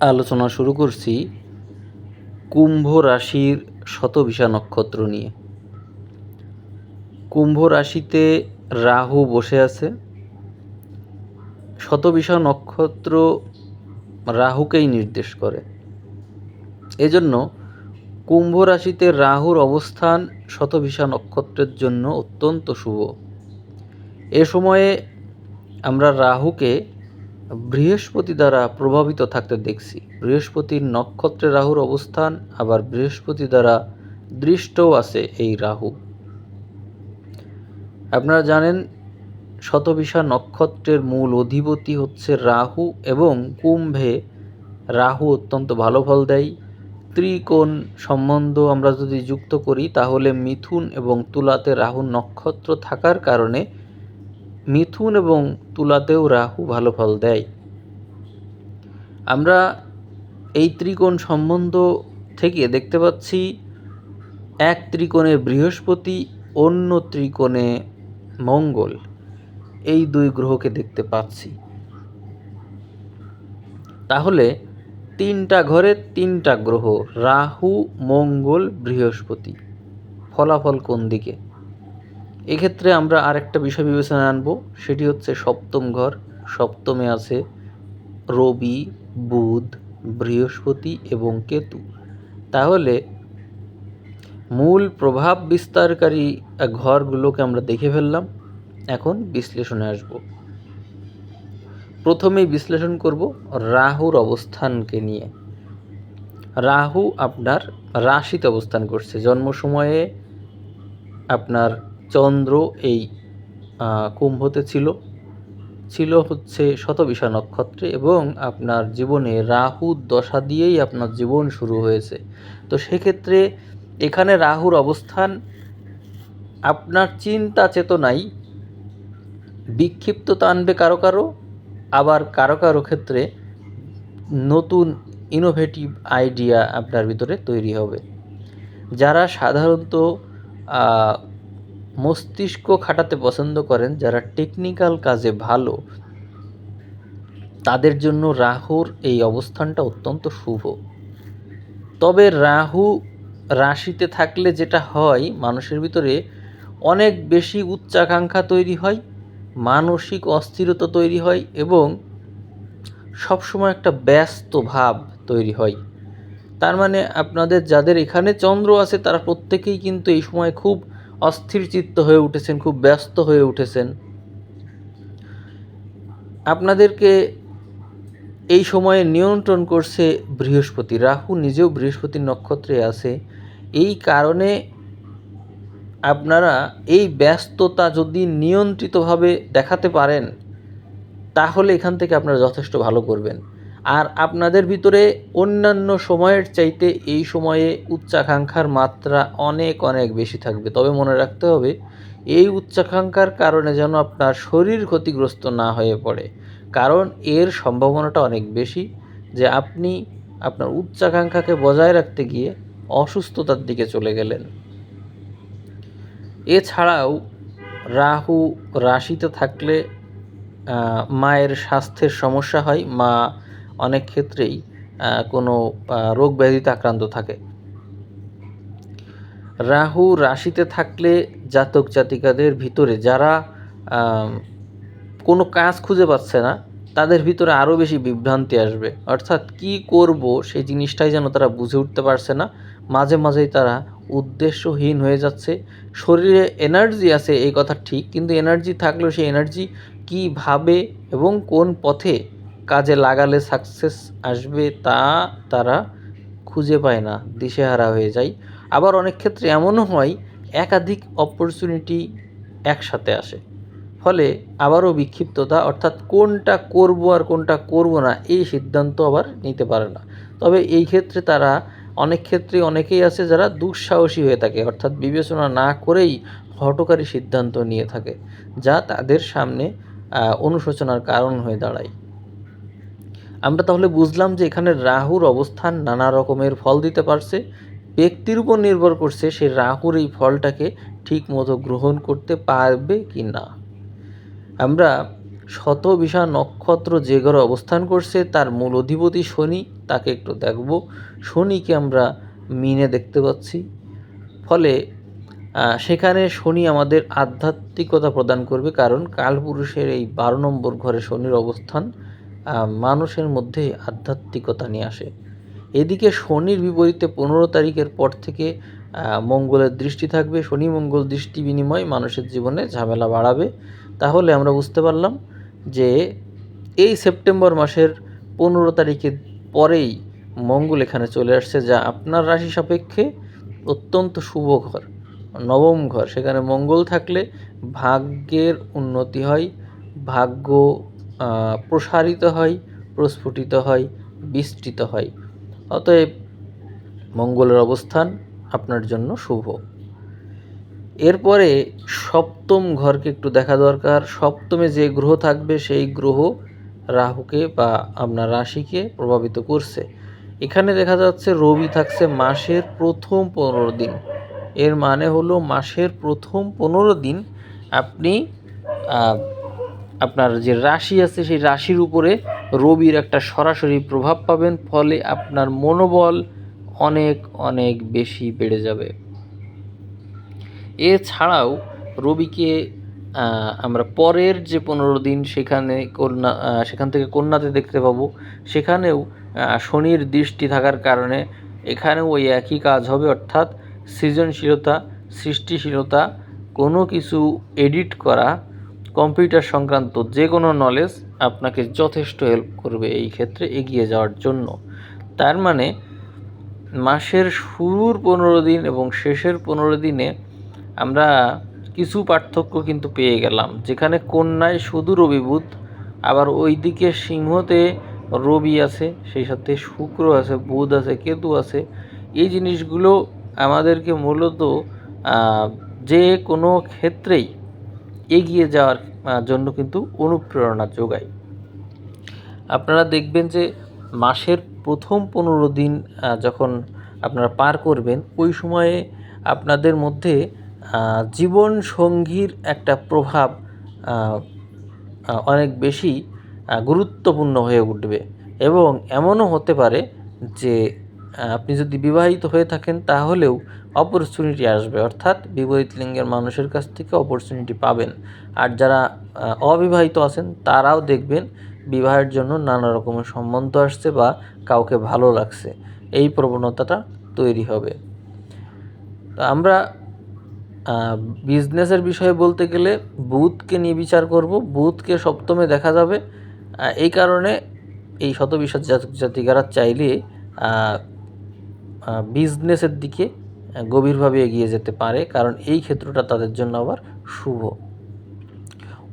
আলোচনা শুরু করছি কুম্ভ রাশির শতভিষা নক্ষত্র নিয়ে। কুম্ভ রাশিতে রাহু বসে আছে। শতভিষা নক্ষত্র রাহুকেই নির্দেশ করে। এজন্য কুম্ভ রাশিতে রাহুর অবস্থান শতভিষা নক্ষত্রের জন্য অত্যন্ত শুভ। এ সময়ে আমরা রাহুকে বৃহস্পতি দ্বারা প্রভাবিত থাকতে দেখছি। বৃহস্পতির নক্ষত্রে রাহুর অবস্থান, আবার বৃহস্পতি দ্বারা দৃষ্টও আছে এই রাহু। আপনারা জানেন, শতবিশা নক্ষত্রের মূল অধিপতি হচ্ছে রাহু এবং কুম্ভে রাহু অত্যন্ত ভালো ফল দেয়। ত্রিকোণ সম্বন্ধ আমরা যদি যুক্ত করি, তাহলে মিথুন এবং তুলাতে রাহু নক্ষত্র থাকার কারণে মিথুন এবং তুলাতেও রাহু ভালো ফল দেয়। আমরা এই ত্রিকোণ সম্বন্ধ থেকে দেখতে পাচ্ছি, এক ত্রিকোণে বৃহস্পতি, অন্য ত্রিকোণে মঙ্গল। এই দুই গ্রহকে দেখতে পাচ্ছি। তাহলে তিনটা ঘরে তিনটা গ্রহ, রাহু, মঙ্গল, বৃহস্পতি। ফলাফল কোন দিকে? এক্ষেত্রে আমরা আরেকটা বিষয় বিবেচনায় আনব, সেটি হচ্ছে সপ্তম ঘর। সপ্তমে আছে রবি, বুধ, বৃহস্পতি এবং কেতু। তাহলে মূল প্রভাব বিস্তারকারী ঘরগুলোকে আমরা দেখে ফেললাম। এখন বিশ্লেষণে আসব। প্রথমেই বিশ্লেষণ করব রাহুর অবস্থানকে নিয়ে। রাহু আপনার রাশিতে অবস্থান করছে। জন্ম সময়ে আপনার চন্দ্র এই কুম্ভতে ছিল। ছিল হচ্ছে শতবিশা নক্ষত্রে এবং আপনার জীবনে রাহু দশা দিয়েই আপনার জীবন শুরু হয়েছে। তো সেক্ষেত্রে এখানে রাহুর অবস্থান আপনার চিন্তা চেতনাই বিক্ষিপ্ততা আনবে কারও কারও, আবার কারও কারও ক্ষেত্রে নতুন ইনোভেটিভ আইডিয়া আপনার ভিতরে তৈরি হবে। যারা সাধারণত মস্তিষ্ক খাটাতে পছন্দ করেন যারা টেকনিক্যাল কাজে ভালো। তাদের জন্য রাহুর এই অবস্থানটা অত্যন্ত শুভ। তবে রাহু রাশিতে থাকলে যেটা হয়, মানুষের ভিতরে অনেক বেশি উচ্চাকাঙ্ক্ষা তৈরি হয়, মানসিক অস্থিরতা তৈরি হয় এবং সবসময় একটা ব্যস্ত ভাব তৈরি হয়। তার মানে আপনাদের যাদের এখানে চন্দ্র আছে, তারা প্রত্যেকেই কিন্তু এই সময় খুব অস্থির চিত্ত হয়ে উঠেছেন, খুব ব্যস্ত হয়ে উঠেছেন। আপনাদেরকে এই সময়ে নিয়ন্ত্রণ করছে বৃহস্পতি। রাহু নিজেও বৃহস্পতির নক্ষত্রে আছে। এই কারণে আপনারা এই ব্যস্ততা যদি নিয়ন্ত্রিতভাবে দেখাতে পারেন, তাহলে এখান থেকে আপনারা যথেষ্ট ভালো করবেন। আর আপনাদের ভিতরে অন্যান্য সময়ের চাইতে এই সময়ে উচ্চাকাঙ্ক্ষার মাত্রা অনেক অনেক বেশি থাকবে। তবে মনে রাখতে হবে, এই উচ্চাকাঙ্ক্ষার কারণে যেন আপনার শরীর ক্ষতিগ্রস্ত না হয়ে পড়ে। কারণ এর সম্ভাবনাটা অনেক বেশি যে আপনি আপনার উচ্চাকাঙ্ক্ষাকে বজায় রাখতে গিয়ে অসুস্থতার দিকে চলে গেলেন। এছাড়াও রাহু রাশিতে থাকলে মায়ের স্বাস্থ্যের সমস্যা হয়। মা অনেক ক্ষেত্রেই কোনো রোগ ব্যাধিতে আক্রান্ত থাকে। রাহু রাশিতে থাকলে জাতক জাতিকাদের ভিতরে যারা কোনো কাজ খুঁজে পাচ্ছে না, তাদের ভিতরে আরও বেশি বিভ্রান্তি আসবে। অর্থাৎ কি করব সেই জিনিসটাই যেন তারা বুঝে উঠতে পারছে না। মাঝে মাঝেই তারা উদ্দেশ্যহীন হয়ে যাচ্ছে। শরীরে এনার্জি আছে, এই কথা ঠিক, কিন্তু এনার্জি থাকলেও সেই এনার্জি কীভাবে এবং কোন পথে কাজে লাগালে সাকসেস আসবে তা তারা খুঁজে পায় না, দিশেহারা হয়ে যায়। আবার অনেক ক্ষেত্রে এমনও হয়, একাধিক অপরচুনিটি একসাথে আসে। ফলে আবারও বিক্ষিপ্ততা, অর্থাৎ কোনটা করব আর কোনটা করব না, এই সিদ্ধান্ত আবার নিতে পারে না। তবে এই ক্ষেত্রে তারা, অনেক ক্ষেত্রে অনেকেই আছে যারা দুঃসাহসী হয়ে থাকে, অর্থাৎ বিবেচনা না করেই হটকারী সিদ্ধান্ত নিয়ে থাকে, যা তাদের সামনে অনুশোচনার কারণ হয়ে দাঁড়ায়। আমরা তাহলে বুঝলাম যে এখানে রাহুর অবস্থান নানা রকমের ফল দিতে পারছে। ব্যক্তির উপর নির্ভর করছে সে রাহুর এই ফলটাকে ঠিক মতো গ্রহণ করতে পারবে কি না আমরা শতবিশা নক্ষত্র যে ঘরে অবস্থান করছে, তার মূল অধিপতি শনি, তাকে একটু দেখব। শনিকে আমরা মিনে দেখতে পাচ্ছি। ফলে সেখানে শনি আমাদের আধ্যাত্মিকতা প্রদান করবে, কারণ কালপুরুষের এই বারো নম্বর ঘরে শনির অবস্থান মানুষের মধ্যে আধ্যাত্মিকতা নিয়ে আসে। এদিকে শনির বিপরীতে পনেরো তারিখের পর থেকে মঙ্গলের দৃষ্টি থাকবে। শনি মঙ্গল দৃষ্টি বিনিময় মানুষের জীবনে ঝামেলা বাড়াবে। তাহলে আমরা বুঝতে পারলাম যে এই সেপ্টেম্বর মাসের পনেরো তারিখের পরেই মঙ্গল এখানে চলে আসছে, যা আপনার রাশি সাপেক্ষে অত্যন্ত শুভ ঘর, নবম ঘর। সেখানে মঙ্গল থাকলে ভাগ্যের উন্নতি হয়, ভাগ্য প্রসারিত হয়, প্রস্ফুটিত হয়, বিস্তৃত হয়। অতএব মঙ্গলের অবস্থান আপনার জন্য শুভ। এরপরে সপ্তম ঘরকে একটু দেখা দরকার। সপ্তমে যে গ্রহ থাকবে, সেই গ্রহ রাহুকে বা আপনার রাশিকে প্রভাবিত করছে। এখানে দেখা যাচ্ছে রবি থাকছে মাসের প্রথম পনেরো দিন। এর মানে হলো মাসের প্রথম পনেরো দিন আপনি আপনার যে রাশি আছে, সেই রাশির উপরে রবির একটা সরাসরি প্রভাব পাবেন, ফলে আপনার মনোবল অনেক অনেক বেশি বেড়ে যাবে। এছাড়াও রবিকে আমরা পরের যে পনেরো দিন সেখানে কন্যা সেখান থেকে কন্যাতে দেখতে পাবো। সেখানেও শনির দৃষ্টি থাকার কারণে এখানেও ওই একই কাজ হবে, অর্থাৎ সৃজনশীলতা, সৃষ্টিশীলতা, কোনো কিছু এডিট করা কম্পিউটার সংক্রান্ত যে কোনো নলেজ আপনাকে যথেষ্ট হেল্প করবে এই ক্ষেত্রে এগিয়ে যাওয়ার জন্য। তার মানে মাসের শুরুর পনেরো দিন এবং শেষের পনেরো দিনে আমরা কিছু পার্থক্য কিন্তু পেয়ে গেলাম। যেখানে কন্যায় শুধু রবি বুধ, আবার ওইদিকে সিংহতে রবি আছে, সেই সাথে শুক্র আছে, বুধ আছে, কেতু আছে। এই জিনিসগুলো আমাদেরকে মূলত যে কোনো ক্ষেত্রেই এগিয়ে যাওয়ার জন্য কিন্তু অনুপ্রেরণা যোগায়। আপনারা দেখবেন যে মাসের প্রথম পনেরো দিন যখন আপনারা পার করবেন, ওই সময়ে আপনাদের মধ্যে জীবন সঙ্গীর একটা প্রভাব অনেক বেশি গুরুত্বপূর্ণ হয়ে উঠবে। এবং এমনও হতে পারে যে আপনি যদি বিবাহিত হয়ে থাকেন, তাহলেও অপরচুনিটি আসবে। অর্থাৎ বিপরীত লিঙ্গের মানুষের কাছ থেকে অপরচুনিটি পাবেন। আর যারা অবিবাহিত আছেন, তারাও দেখবেন বিবাহের জন্য নানা রকমের সম্বন্ধ আসছে বা কাউকে ভালো লাগছে। এই প্রবণতাটা তৈরি হবে। তো আমরা বিজনেসের বিষয়ে বলতে গেলে বুথকে নিয়ে বিচার করব। বুথকে সপ্তমে দেখা যাবে। এই কারণে এই জাতক জাতিকারা চাইলে বিজনেসের দিকে গভীরভাবে এগিয়ে যেতে পারে, কারণ এই ক্ষেত্রটা তাদের জন্য আবার শুভ।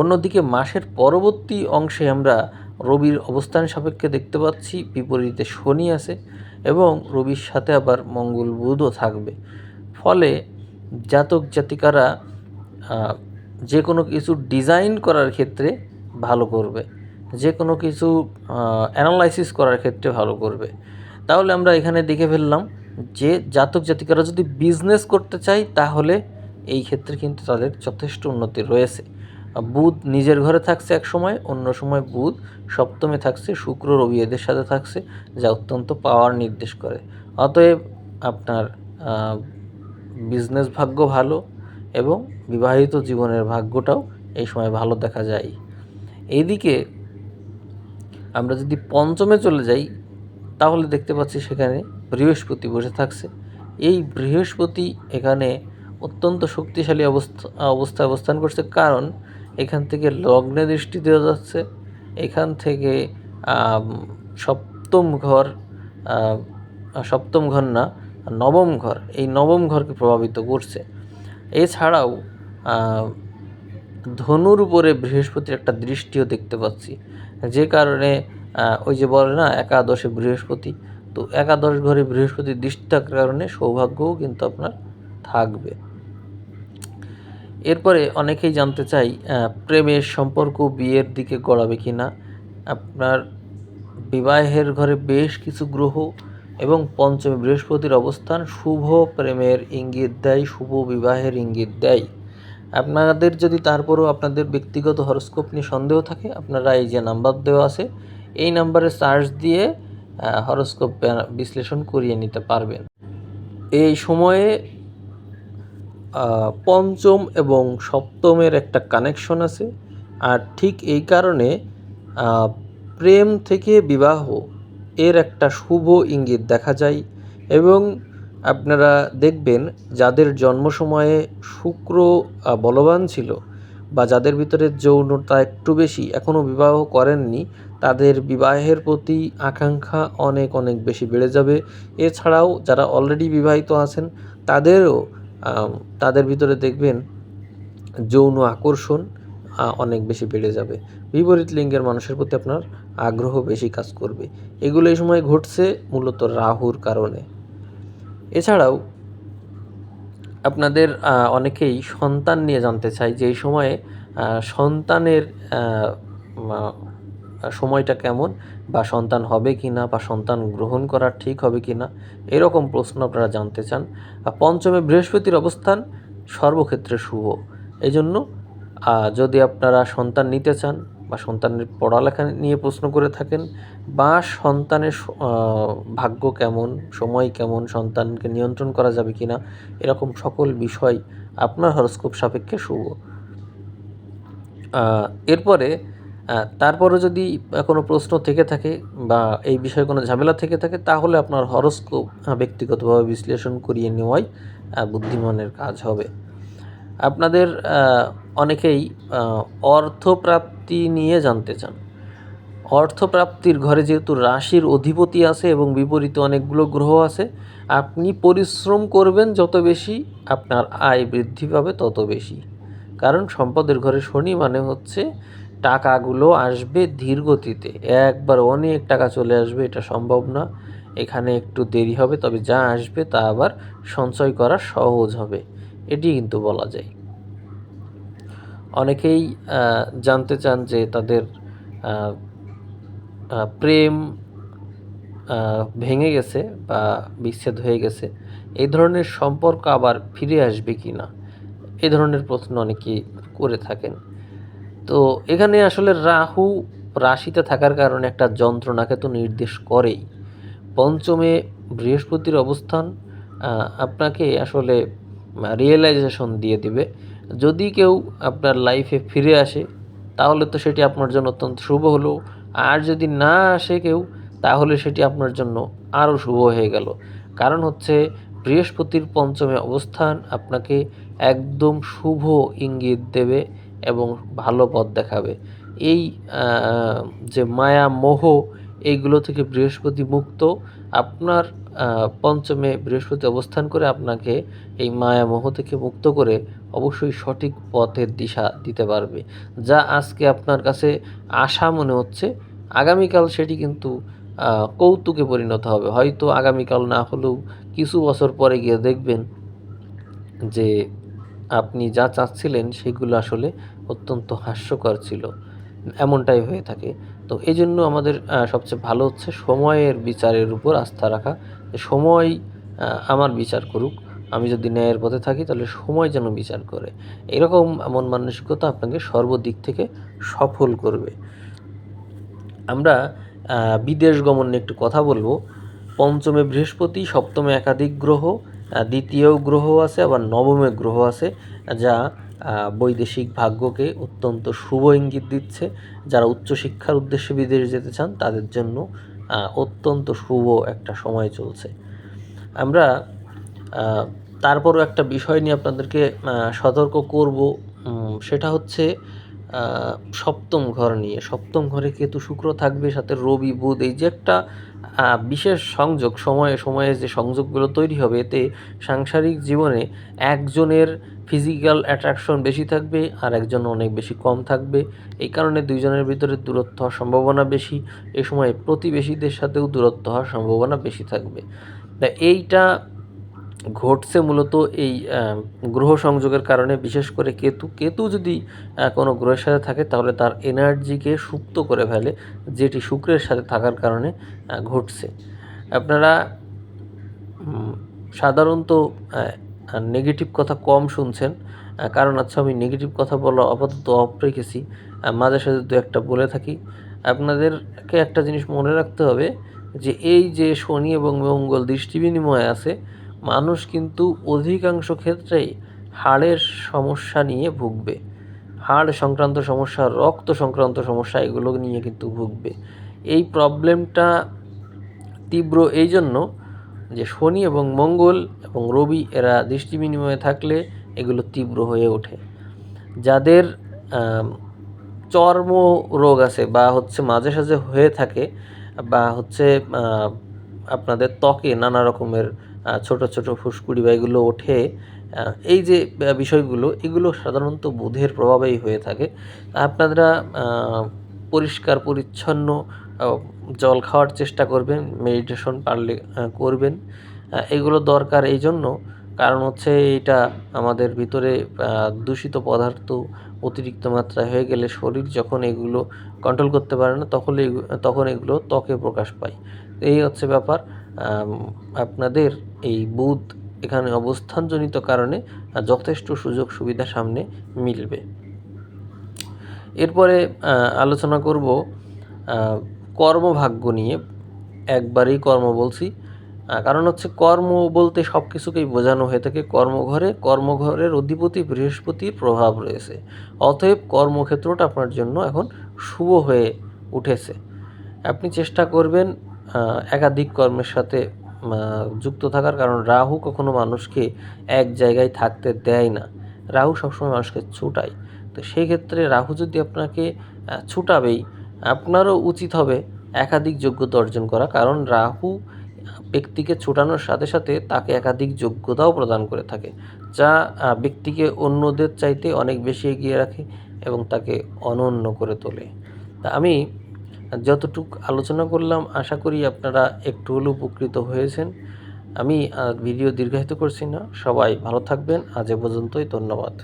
অন্যদিকে মাসের পরবর্তী অংশে আমরা রবির অবস্থান সাপেক্ষে দেখতে পাচ্ছি, বিপরীতে শনি আছে এবং রবির সাথে আবার মঙ্গল বুধও থাকবে। ফলে জাতক জাতিকারা যে কোনো কিছু ডিজাইন করার ক্ষেত্রে ভালো করবে, যে কোনো কিছু অ্যানালাইসিস করার ক্ষেত্রে ভালো করবে। তাহলে আমরা এখানে দেখে ফেললাম যে জাতক জাতিকারা যদি বিজনেস করতে চায়, তাহলে এই ক্ষেত্রে কিন্তু তাদের যথেষ্ট উন্নতি রয়েছে। বুধ নিজের ঘরে থাকছে এক সময়, অন্য সময় বুধ সপ্তমে থাকছে, শুক্র রবি এদের সাথে থাকছে, যা অত্যন্ত পাওয়ার নির্দেশ করে। অতএব আপনার বিজনেস ভাগ্য ভালো এবং বিবাহিত জীবনের ভাগ্যটাও এই সময় ভালো দেখা যায়। এইদিকে আমরা যদি পঞ্চমে চলে যাই তাহলে দেখতে পাচ্ছি সেখানে বৃহস্পতি বসে থাকছে। এই বৃহস্পতি এখানে অত্যন্ত শক্তিশালী অবস্থা, অবস্থায় অবস্থান করছে কারণ এখান থেকে লগ্নে দৃষ্টি দেওয়া যাচ্ছে। এখান থেকে সপ্তম ঘর সপ্তম ঘর না, নবম ঘর, এই নবম ঘরকে প্রভাবিত করছে। এছাড়াও ধনুর উপরে বৃহস্পতির একটা দৃষ্টিও দেখতে পাচ্ছি। যে কারণে ওই যে বলে না, একাদশে বৃহস্পতি। তো একাদশ ঘরে বৃহস্পতির দৃষ্টি থাকার কারণে সৌভাগ্যও কিন্তু আপনার থাকবে। এরপরে অনেকেই জানতে চাই প্রেমের সম্পর্ক বিয়ের দিকে গড়াবে কি না আপনার বিবাহের ঘরে বেশ কিছু গ্রহ এবং পঞ্চমী বৃহস্পতির অবস্থান শুভ প্রেমের ইঙ্গিত দেয়, শুভ বিবাহের ইঙ্গিত দেয়। আপনাদের যদি তারপরেও আপনাদের ব্যক্তিগত হরস্কোপ নিয়ে সন্দেহ থাকে, আপনারা এই যে নাম্বার দেওয়া আছে এই নাম্বারে সার্চ দিয়ে হরস্কোপ বিশ্লেষণ করিয়ে নিতে পারবেন। এই সময়ে পঞ্চম এবং সপ্তমের একটা কানেকশন আছে। আর ঠিক এই কারণে প্রেম থেকে বিবাহ এর একটা শুভ ইঙ্গিত দেখা যায়। এবং আপনারা দেখবেন, যাদের জন্ম সময়ে শুক্র বলবান ছিল বা যাদের ভিতরে যৌনতা একটু বেশি এখনও বিবাহ করেননি, তাদের বিবাহের প্রতি আকাঙ্ক্ষা অনেক অনেক বেশি বেড়ে যাবে। এছাড়াও যারা অলরেডি বিবাহিত আছেন, তাদেরও তাদের ভিতরে দেখবেন যৌন আকর্ষণ অনেক বেশি বেড়ে যাবে। বিপরীত লিঙ্গের মানুষের প্রতি আপনার আগ্রহ বেশি কাজ করবে। এগুলো এই সময় ঘটছে মূলত রাহুর কারণে। এছাড়াও আপনাদের অনেকেই সন্তান নিয়ে জানতে চাই যে এই সময়ে সন্তানের সময়টা কেমন, বা সন্তান হবে কি না বা সন্তান গ্রহণ করা ঠিক হবে কি না এরকম প্রশ্ন আপনারা জানতে চান। পঞ্চমে বৃহস্পতির অবস্থান সর্বক্ষেত্রে শুভ। এই জন্য যদি আপনারা সন্তান নিতে চান বা সন্তানের পড়ালেখা নিয়ে প্রশ্ন করে থাকেন, বা সন্তানের ভাগ্য কেমন, সময় কেমন, সন্তানকে নিয়ন্ত্রণ করা যাবে কি না এরকম সকল বিষয় আপনার হরস্কোপ সাপেক্ষে শুভ। এরপরে তারপরে যদি কোনো প্রশ্ন থেকে থাকে বা এই বিষয়ে কোনো ঝামেলা থেকে থাকে, তাহলে আপনার হরস্কোপ ব্যক্তিগতভাবে বিশ্লেষণ করিয়ে নেওয়াই বুদ্ধিমানের কাজ হবে। আপনাদের অনেকেই অর্থপ্রাপ্তি নিয়ে জানতে চান। অর্থপ্রাপ্তির ঘরে যেহেতু রাশির অধিপতি আছে এবং বিপরীতে অনেকগুলো গ্রহ আছে, আপনি পরিশ্রম করবেন যত বেশি, আপনার আয় বৃদ্ধি পাবে তত বেশি। কারণ সম্পদের ঘরে শনি মানে হচ্ছে টাকাগুলো আসবে ধীর গতিতে একবার অনেক টাকা চলে আসবে, এটা সম্ভব না। এখানে একটু দেরি হবে, তবে যা আসবে তা আবার সঞ্চয় করা সহজ হবে। এটি কিন্তু বলা যায়। অনেকেই জানতে চান যে তাদের প্রেম ভেঙে গেছে বা বিচ্ছেদ হয়ে গেছে। এই ধরনের সম্পর্ক আবার ফিরে আসবে কি না? এই ধরনের প্রশ্ন অনেকেই করে থাকেন। তো এখানে আসলে রাহু রাশিতে থাকার কারণে একটা যন্ত্রণাকে তো নির্দেশ করেই। পঞ্চমে বৃহস্পতির অবস্থান আপনাকে আসলে রিয়েলাইজেশন দিয়ে দিবে। যদি কেউ আপনার লাইফে ফিরে আসে, তাহলে তো সেটি আপনার জন্য অত্যন্ত শুভ হলো। আর যদি না আসে কেউ, তাহলে সেটি আপনার জন্য আরও শুভ হয়ে গেল। কারণ হচ্ছে, বৃহস্পতির পঞ্চমে অবস্থান আপনাকে একদম শুভ ইঙ্গিত দেবে এবং ভালো পথ দেখাবে। এই যে মায়া, মোহ, এইগুলো থেকে বৃহস্পতি মুক্ত। আপনার পঞ্চমে বৃহস্পতি অবস্থান করে আপনাকে এই মায়া মোহ থেকে মুক্ত করে অবশ্যই সঠিক পথের দিশা দিতে পারবে। যা আজকে আপনার কাছে আশা মনে হচ্ছে, আগামীকাল সেটি কিন্তু কৌতুকে পরিণত হবে। হয়তো আগামীকাল না হলেও কিছু বছর পরে গিয়ে দেখবেন যে আপনি যা চাচ্ছিলেন সেগুলো আসলে অত্যন্ত হাস্যকর ছিল। এমনটাই হয়ে থাকে। তো এই জন্য আমাদের সবচেয়ে ভালো হচ্ছে সময়ের বিচারের উপর আস্থা রাখা। সময় আমার বিচার করুক, আমি যদি ন্যায়ের পথে থাকি তাহলে সময় যেন বিচার করে। এরকম এমন মানসিকতা আপনাকে সর্বদিক থেকে সফল করবে। আমরা বিদেশ গমন নিয়ে একটু কথা বলব। পঞ্চমে বৃহস্পতি, সপ্তমে একাধিক গ্রহ দ্বিতীয় গ্রহ আছে, আবার নবমে গ্রহ আছে, যা বৈদেশিক ভাগ্যকে অত্যন্ত শুভ ইঙ্গিত দিচ্ছে। যারা উচ্চশিক্ষার উদ্দেশ্যে বিদেশ যেতে চান, তাদের জন্য অত্যন্ত শুভ একটা সময় চলছে। আমরা তারপরও একটা বিষয় নিয়ে আপনাদেরকে সতর্ক করব। সেটা হচ্ছে সপ্তম ঘর নিয়ে। সপ্তম ঘরে কেতু শুক্র থাকবে, সাথে রবি, বুধ, এই যে একটা বিশেষ সংযোগ, সময়ে সময়ে যে সংযোগগুলো তৈরি হবে, এতে সাংসারিক জীবনে একজনের ফিজিক্যাল অ্যাট্রাকশন বেশি থাকবে আর একজন অনেক বেশি কম থাকবে। এই কারণে দুইজনের ভিতরে দূরত্ব হওয়ার সম্ভাবনা বেশি, এ সময় প্রতিবেশীদের সাথেও দূরত্ব হওয়ার সম্ভাবনা বেশি থাকবে। এইটা ঘটছে মূলত এই গ্রহ সংযোগের কারণে, বিশেষ করে কেতু। কেতু যদি কোনো গ্রহের সাথে থাকে, তাহলে তার এনার্জিকে সুপ্ত করে ফেলে, যেটি শুক্রের সাথে থাকার কারণে ঘটছে। আপনারা সাধারণত নেগেটিভ কথা কম শুনছেন কারণ আচ্ছা আমি নেগেটিভ কথা বলা আপাতত অফ রেখেছি। মাঝে সাঝে দু একটা বলে থাকি। আপনাদেরকে একটা জিনিস মনে রাখতে হবে, যে এই যে শনি এবং মঙ্গল দৃষ্টি বিনিময় আছে মানুষ কিন্তু অধিকাংশ ক্ষেত্রেই হাড়ের সমস্যা নিয়ে ভুগবে। হাড় সংক্রান্ত সমস্যা, রক্ত সংক্রান্ত সমস্যা, এগুলো নিয়ে কিন্তু ভুগবে। এই প্রবলেমটা তীব্র এই জন্য যে শনি এবং মঙ্গল এবং রবি এরা দৃষ্টি বিনিময়ে থাকলে এগুলো তীব্র হয়ে ওঠে। যাদের চর্ম রোগ আছে বা হচ্ছে মাঝে সাঝে হয়ে থাকে বা হচ্ছে আপনাদের ত্বকে নানা রকমের ছোট ছোট ফুসকুড়ি বা এগুলো ওঠে। এই যে বিষয়গুলো, এগুলো সাধারণত বুধের প্রভাবেই হয়ে থাকে। আপনারা পরিষ্কার, পরিচ্ছন্ন জল খাওয়ার চেষ্টা করবেন, মেডিটেশন পারলে করবেন। এগুলো দরকার এই জন্য। কারণ হচ্ছে এটা আমাদের ভিতরে দূষিত পদার্থ অতিরিক্ত মাত্রায় হয়ে গেলে শরীর যখন এগুলো কন্ট্রোল করতে পারে না, তখন তখন এগুলো ত্বকে প্রকাশ পায়। এই হচ্ছে ব্যাপার। আপনাদের এই বুধ এখানে অবস্থানজনিত কারণে যথেষ্ট সুযোগ সুবিধা সামনে মিলবে। এরপরে আলোচনা করব কর্মভাগ্য নিয়ে। একবারেই কর্ম বলছি। কারণ হচ্ছে কর্ম বলতে সব কিছুকেই বোঝানো হয়ে থাকে। কর্মঘরে, কর্মঘরের অধিপতি বৃহস্পতির প্রভাব রয়েছে। অতএব কর্মক্ষেত্রটা আপনার জন্য এখন শুভ হয়ে উঠেছে। আপনি চেষ্টা করবেন একাধিক কর্মের সাথে যুক্ত থাকার কারণ রাহু কখনো মানুষকে এক জায়গায় থাকতে দেয় না। রাহু সবসময় মানুষকে ছুটায়। তো সেই ক্ষেত্রে রাহু যদি আপনাকে ছুটাবেই, আপনারও উচিত হবে একাধিক যোগ্যতা অর্জন করা। কারণ রাহু ব্যক্তিকে ছোটানোর সাথে সাথে তাকে একাধিক যোগ্যতাও প্রদান করে থাকে, যা ব্যক্তিকে অন্যদের চাইতে অনেক বেশি এগিয়ে রাখে এবং তাকে অনন্য করে তোলে। তা আমি যতটুক আলোচনা করলাম, আশা করি আপনারা একটু হলেও উপকৃত হয়েছেন। আমি ভিডিও দীর্ঘায়িত করছি না। সবাই ভালো থাকবেন। আজ এ পর্যন্তই। ধন্যবাদ।